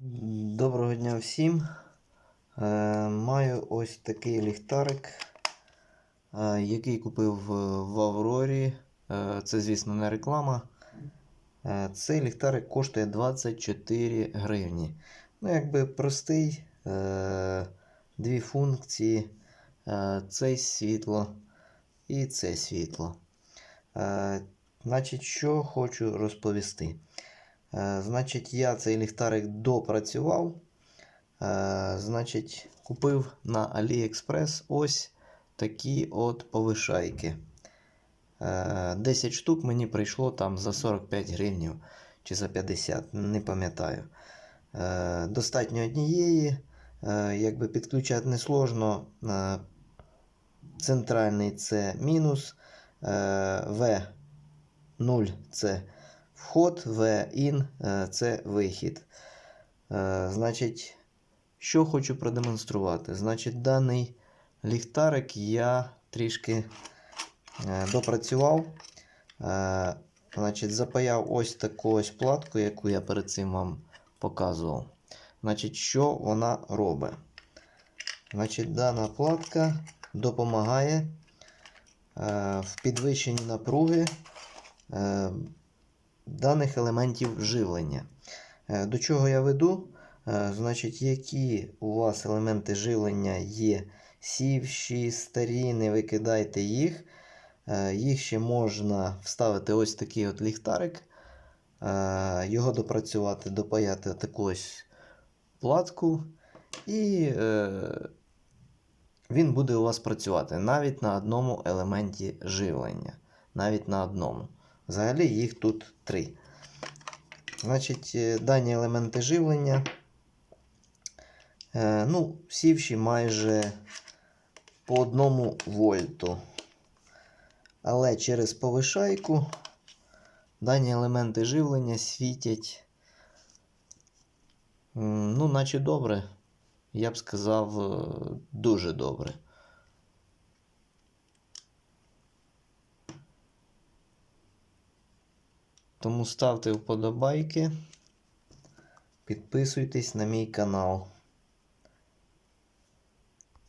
Доброго дня всім. Е, маю ось такий ліхтарик, е, який купив в, Аврорі. Е, це, звісно, не реклама. Цей ліхтарик коштує 24 гривні. Ну, якби простий. Дві функції. Е, цей світло і це світло. Значить, що хочу розповісти. Е, Значить, я цей ліхтарик допрацював. Е, Значить, купив на AliExpress ось такі от повишайки. Е, 10 штук мені прийшло там за 45 гривнів чи за 50, не пам'ятаю. Е, Достатньо однієї. Е, Якби підключати не сложно. Е, Центральний це мінус. В 0 це вход, V-in е, це вихід. Е, Значить, що хочу продемонструвати? Значить, даний ліхтарик я трішки е, допрацював. Значить, запаяв ось таку ось платку, яку я перед цим вам показував. Значить, що вона робить? Значить, дана платка допомагає в підвищенні напруги даних елементів живлення. Е, До чого я веду? Е, Значить, які у вас елементи живлення є сівші, старі, не викидайте їх. Е, Їх ще можна вставити ось такий от ліхтарик, його допрацювати, допаяти таку ось платку, і він буде у вас працювати навіть на одному елементі живлення. Навіть на одному. Взагалі їх тут три. Значить, е, дані елементи живлення. Е, ну, сівші майже по одному вольту. Але через повишайку дані елементи живлення світять. Ну, наче добре. Я б сказав, е, дуже добре. Тому ставте вподобайки, підписуйтесь на мій канал.